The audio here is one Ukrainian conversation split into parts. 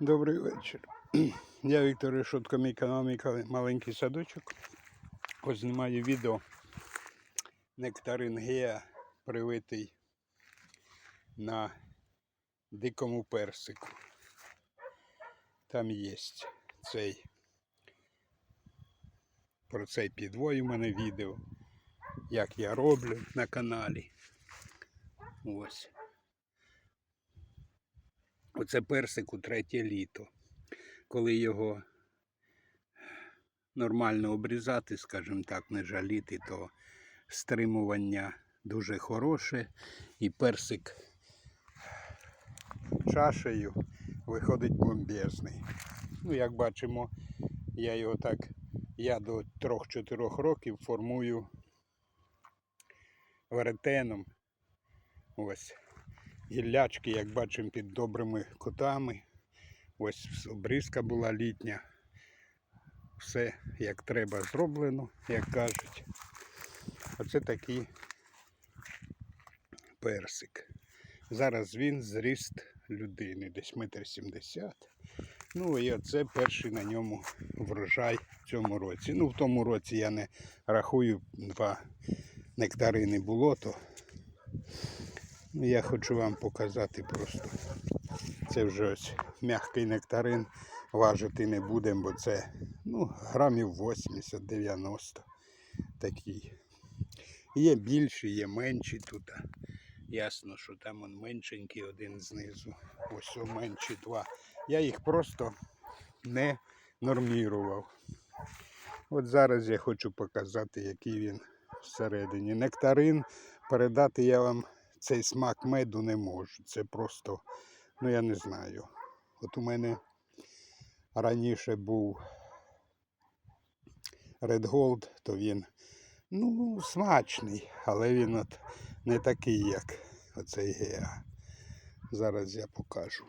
Добрий вечір. Я Віктор Решутко, мій канал, мій маленький садочок. Ось знімаю відео. Нектарин геа привитий на дикому персику. Там є цей. Про цей підвой у мене відео. Як я роблю на каналі. Ось. Оце персику третє літо. Коли його нормально обрізати, скажімо так, не жаліти, то стримування дуже хороше. І персик чашею виходить бомбезний. Ну, як бачимо, я його так, я до 3-4 років формую веретеном. Ось гіллячки, як бачимо, під добрими кутами. Ось обрізка була літня. Все як треба зроблено, як кажуть. Оце такий персик. Зараз він зріст людини, десь метр сімдесят. Ну і оце перший на ньому врожай в цьому році. Ну, в тому році я не рахую, два нектарини було, то Я хочу вам показати просто. Це вже ось м'який нектарин. Важити не будемо, бо це ну, грамів 80-90 такий. Є більші, є менші тут. Ясно, що там он меншенький один знизу. Ось менші два. Я їх просто не нормірував. От зараз я хочу показати, який він всередині. Нектарин передати я вам цей смак меду не можу. Це просто, ну я не знаю. От у мене раніше був Red Gold, то він ну, смачний, але він от не такий, як оцей Геа. Зараз я покажу.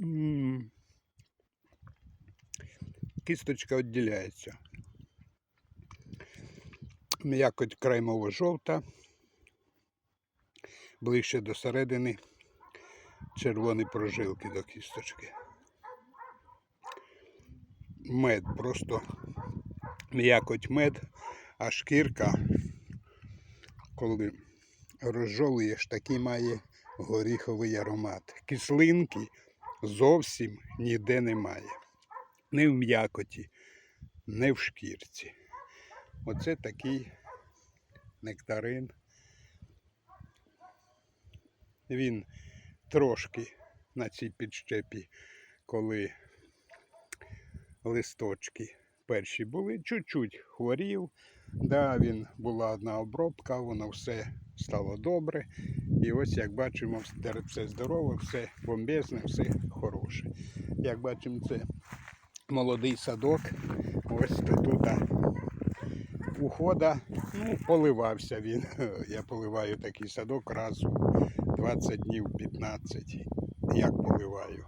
М. Кісточка відділяється. М'якоть кремово-жовта, ближче до середини червоні прожилки до кісточки. Мед, просто м'якоть мед, а шкірка, коли розжовуєш, такий має горіховий аромат. Кислинки зовсім ніде немає. Не в м'якоті, не в шкірці. Оце такий нектарин. Він трошки на цій підщепі, коли листочки перші були, чуть-чуть хворів. Да, він була одна обробка, воно все стало добре. І ось як бачимо, все здорове, все бомбезне, все хороше. Як бачимо, це молодий садок. Ось тут ухода, ну, поливався він. Я поливаю такий садок раз у 20 днів 15. Як поливаю.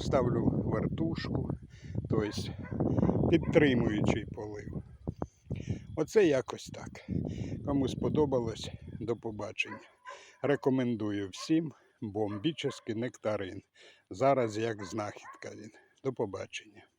Ставлю вертушку, тобто підтримуючий полив. Оце якось так. Кому сподобалось, до побачення. Рекомендую всім бомбічний нектарин. Зараз як знахідка він. До побачення.